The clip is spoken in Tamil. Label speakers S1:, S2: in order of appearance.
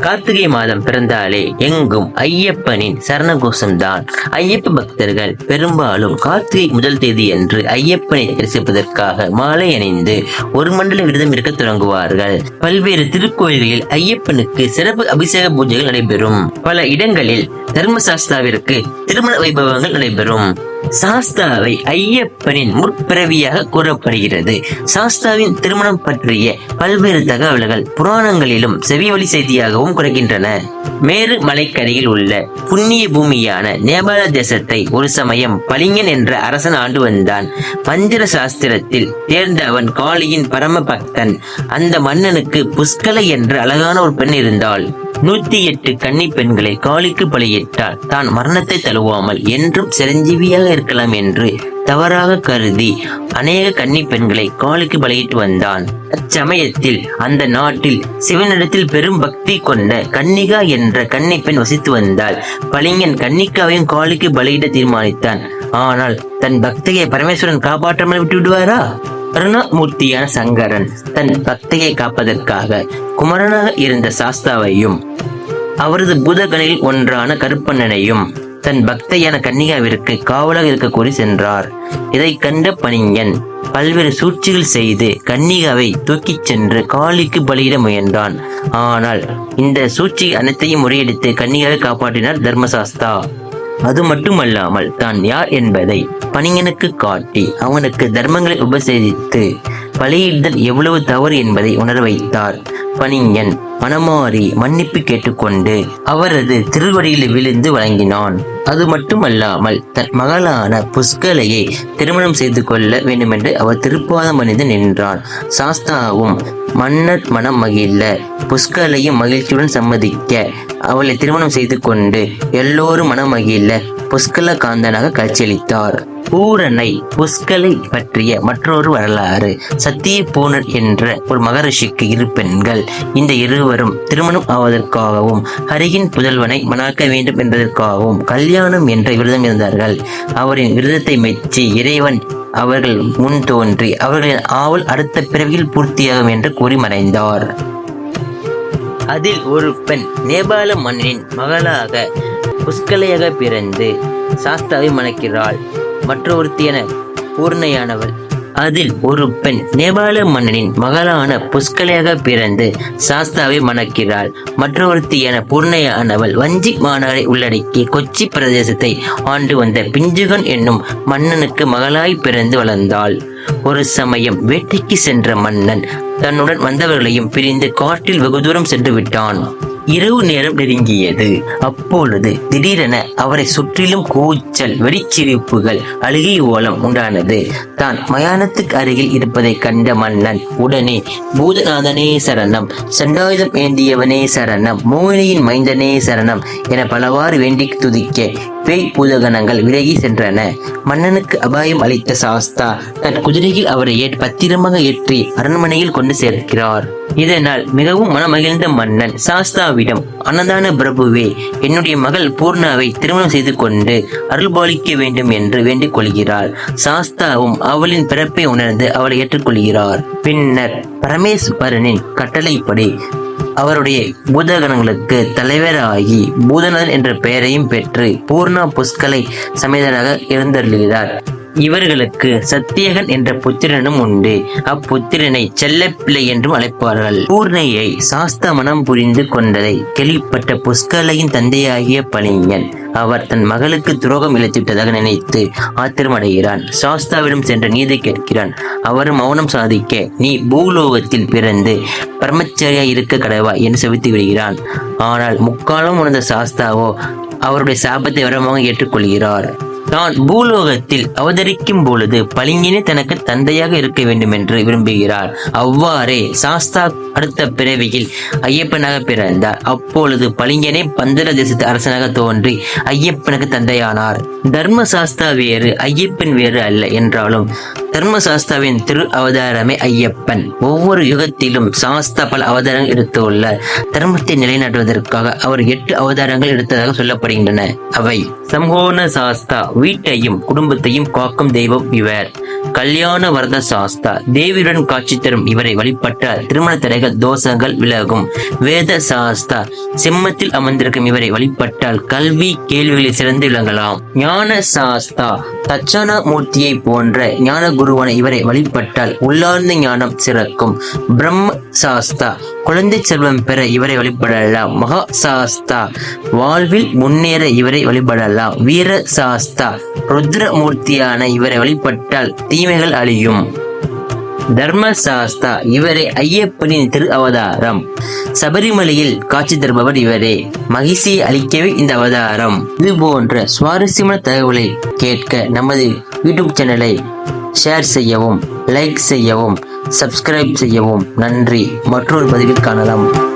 S1: கார்த்திகை மாதம் பிறந்தாலே எங்கும் ஐயப்பனின் சரணகோஷம்தான் ஐயப்ப பக்தர்கள் பெரும்பாலும் கார்த்திகை முதல் தேதி என்று ஐயப்பனை தரிசிப்பதற்காக மாலை அணிந்து ஒரு மண்டல விரதம் இருக்க தொடங்குவார்கள். பல்வேறு திருக்கோயில்களில் ஐயப்பனுக்கு சிறப்பு அபிஷேக பூஜைகள் நடைபெறும். பல இடங்களில் தர்மசாஸ்தாவிற்கு திருமண வைபவங்கள் நடைபெறும். சாஸ்தாவை ஐயப்பனின் முற்பிறவியாக கூறப்படுகிறது. சாஸ்தாவின் திருமணம் பற்றிய பல்வேறு தகவல்கள் புராணங்களிலும் செவிவழி செய்தியாகவும் குறைகின்றன. மேரு மலைக்கரையில் உள்ள புண்ணிய பூமியான நேபாள தேசத்தை ஒரு சமயம் பளிங்கன் என்ற அரசன் ஆண்டு வந்தான். மந்திர சாஸ்திரத்தில் தேர்ந்த அவன் காளியின் பரம பக்தன் அந்த மன்னனுக்கு புஷ்கலை என்ற அழகான ஒரு பெண் இருந்தாள். நூத்தி எட்டு கன்னி பெண்களை காளிக்கு பலியிட்டால் தான் மரணத்தை தழுவாமல் என்றும் சிரஞ்சீவியாக இருக்கலாம் என்று தவறாக கருதி அநேக கன்னி பெண்களை காளிக்கு பலியிட்டு வந்தான். அச்சமயத்தில் அந்த நாட்டில் சிவனிடத்தில் பெரும் பக்தி கொண்ட கன்னிகா என்ற கன்னி பெண் வசித்து வந்தால் பளிங்கன் கன்னிகாவையும் காளிக்கு பலியிட தீர்மானித்தான். ஆனால் தன் பக்தியை பரமேஸ்வரன் காப்பாற்றாமல் விட்டு விடுவாரா கருணாமூர்த்தியான சங்கரன் தன் பக்தியை காப்பதற்காக குமரனாக இருந்த சாஸ்தாவையும் அவரது பூதகனில் ஒன்றான கருப்பண்ணனையும் தன் பக்தையான கன்னிகாவிற்கு காவலாக இருக்க கூறி சென்றார். இதை கண்ட பணிஞன் பல்வேறு சூழ்ச்சிகள் செய்து கன்னிகாவை தூக்கிச் சென்று காளிக்கு பலியிட முயன்றான். ஆனால் இந்த சூழ்ச்சி அனைத்தையும் முறியடித்து கன்னிகாவை காப்பாற்றினார் தர்மசாஸ்தா. அது மட்டுமல்லாமல் தான் யார் என்பதை பணியனுக்கு காட்டி அவனுக்கு தர்மங்களை உபசேதித்து பலியிடுதல் எவ்வளவு தவறு என்பதை உணர வைத்தார். பணிங்கன் மனமாறி மன்னிப்பு கேட்டுக்கொண்டு அவரது திருவடியில் விழுந்து வழங்கினான் அது மட்டுமல்லாமல் தன் மகளான புஷ்கலையை திருமணம் செய்து கொள்ள வேண்டுமென்று அவர் திருப்பாதம் அணிந்து நின்றான். சாஸ்தாவும் மன்னர் மனம் மகிழ புஷ்கலையும் மகிழ்ச்சியுடன் சம்மதிக்க அவளை திருமணம் செய்து கொண்டு எல்லோரும் மனம் மகிழ புஷ்கல காந்தனாக காட்சியளித்தார். பூரணை புஷ்கலை பற்றிய மற்றொரு வரலாறு சத்திய பூனர் என்ற ஒரு மகரிஷிக்கு இரு பெண்கள். இந்த இருவரும் திருமணம் ஆவதற்காகவும் ஹரியின் புதல்வனை மணாக்க வேண்டும் என்பதற்காகவும் கல்யாணம் என்ற விரதம் இருந்தார்கள். அவரின் விரதத்தை மெச்சி இறைவன் அவர்கள் முன் தோன்றி அவர்களின் ஆவல் அடுத்த பிறவியில் பூர்த்தியாகும் என்று கூறி மறைந்தார். அதில் ஒரு பெண் நேபாள மன்னனின் மகளாக புஷ்கலையாக பிறந்து சாஸ்தாவை மணக்கிறாள். மற்றொருத்தி என பூர்ணையானவள். அதில் ஒரு பெண் நேபாள மன்னனின் மகளான புஷ்கலையாக பிறந்து சாஸ்தாவை மணக்கிறாள். மற்றொருத்தி என பூர்ணையானவள் வஞ்சி மாநகரை உள்ளடக்கி கொச்சி பிரதேசத்தை ஆண்டு வந்த பிஞ்சுகன் என்னும் மன்னனுக்கு மகளாய் பிறந்து வளர்ந்தாள். ஒரு சமயம் வேட்டைக்கு சென்ற மன்னன் தன்னுடன் வந்தவர்களையும் பிரிந்து காட்டில் வெகு தூரம் சென்று விட்டான். இரவு நேரம் நெருங்கியது. அப்பொழுது திடீரென அவரை சுற்றிலும் கூச்சல் வெறிச்சிரிப்புகள் அழுகை ஓலம் உண்டானது. தான் மயானத்துக்கு அருகில் இருப்பதை கண்ட மன்னன் உடனே பூதநாதனே சரணம் சண்டாயுதம் ஏந்தியவனே சரணம் மோகினியின் மைந்தனே சரணம் என பலவாறு வேண்டி துதிக்க பேய் பூதகணங்கள் விலகி சென்றன. மன்னனுக்கு அபாயம் அளித்த சாஸ்தா தன் குதிரையில் அவரை பத்திரமாக ஏற்றி அரண்மனையில் கொண்டு சேர்க்கிறார். இதனால் மிகவும் மனமகிழ்ந்த மன்னன் சாஸ்தாவிடம் அன்னதான பிரபுவே என்னுடைய மகள் பூர்ணாவை திருமணம் செய்து கொண்டு அருள்பாலிக்க வேண்டும் என்று வேண்டிக் கொள்கிறார் சாஸ்தாவும் அவளின் பிறப்பை உணர்ந்து அவளை ஏற்றுக்கொள்கிறார். பின்னர் பரமேஸ்வரனின் கட்டளைப்படி அவருடைய பூதகணங்களுக்கு தலைவராகி பூதநாதன் என்ற பெயரையும் பெற்று பூர்ணா புஷ்கலை சமேதனாக இருந்தருள்கிறார் இவர்களுக்கு சத்தியகன் என்ற புத்திரனும் உண்டு. அப்புத்திரனை செல்லப்பிள்ளை என்றும் அழைப்பார்கள். பூர்ணையை சாஸ்தா மனம் புரிந்து கொண்டதை கேள்விப்பட்ட புஷ்கலையின் தந்தையாகிய பளிங்கன் அவர் தன் மகளுக்கு துரோகம் இழைத்துவிட்டதாக நினைத்து ஆத்திரமடைகிறான். சாஸ்தாவிடம் சென்ற நீதி கேட்கிறான். அவர் மௌனம் சாதிக்க நீ பூலோகத்தில் பிறந்து பிரம்மச்சரியா இருக்க கடவா என்று செவித்து விடுகிறான். ஆனால் முக்காலம் உணர்ந்த சாஸ்தாவோ அவருடைய சாபத்தை வரமாக ஏற்றுக்கொள்கிறார். தான் பூலோகத்தில் அவதரிக்கும் பொழுது பளிங்கினே தனக்கு தந்தையாக இருக்க வேண்டும் என்று விரும்புகிறார் அவ்வாறே சாஸ்தா அடுத்த பிறவியில் ஐயப்பனாக பிறந்தார். அப்பொழுது பளிங்கனே பந்தர தேசத்து அரசனாக தோன்றி ஐயப்பனுக்கு தந்தையானார். தர்ம சாஸ்தா வேறு ஐயப்பன் வேறு அல்ல என்றாலும் தர்மசாஸ்தாவின் திரு அவதாரமே ஐயப்பன். ஒவ்வொரு யுகத்திலும் சாஸ்தா பல அவதாரங்கள் எடுத்துள்ளார் தர்மத்தை நிலைநாட்டுவதற்காக அவர் எட்டு அவதாரங்கள் எடுத்ததாக சொல்லப்படுகின்றன. அவை சம்ஹோன சாஸ்தா வீட்டையும் குடும்பத்தையும் காக்கும் தெய்வம் இவர். கல்யாண வரத சாஸ்தா தேவியுடன் காட்சி தரும் இவரை வழிபட்டால் திருமண தடைகள் தோஷங்கள் விலகும். வேத சாஸ்தா சிம்மத்தில் அமர்ந்திருக்கும் இவரை வழிபட்டால் கல்வி கேள்விகளில் சிறந்து விளங்கலாம். ஞான சாஸ்தா தட்சணா மூர்த்தியை போன்ற ஞான குருவான இவரை வழிபட்டால் உள்ளார்ந்த ஞானம் சிறக்கும். பிரம்ம சாஸ்தா குழந்தை செல்வம் பெற இவரை வழிபடலாம். மகா சாஸ்தா வாழ்வில் முன்னேற இவரை வழிபடலாம். வீர சாஸ்தா ருத்ரமூர்த்தியான இவரை வழிபட்டால் தீமைகள் அழியும். தர்ம சாஸ்தா இவரே ஐயப்பனின் திரு அவதாரம் சபரிமலையில் காட்சி தருபவர் இவரே. மகிழ்ச்சியை அளிக்கவே இந்த அவதாரம். இது போன்ற சுவாரஸ்யமான தகவலை கேட்க நமது யூடியூப் சேனலை ஷேர் செய்யவும் லைக் செய்யவும் சப்ஸ்கிரைப் செய்யவும் நன்றி. மற்றொரு பதிவில் காணலாம்.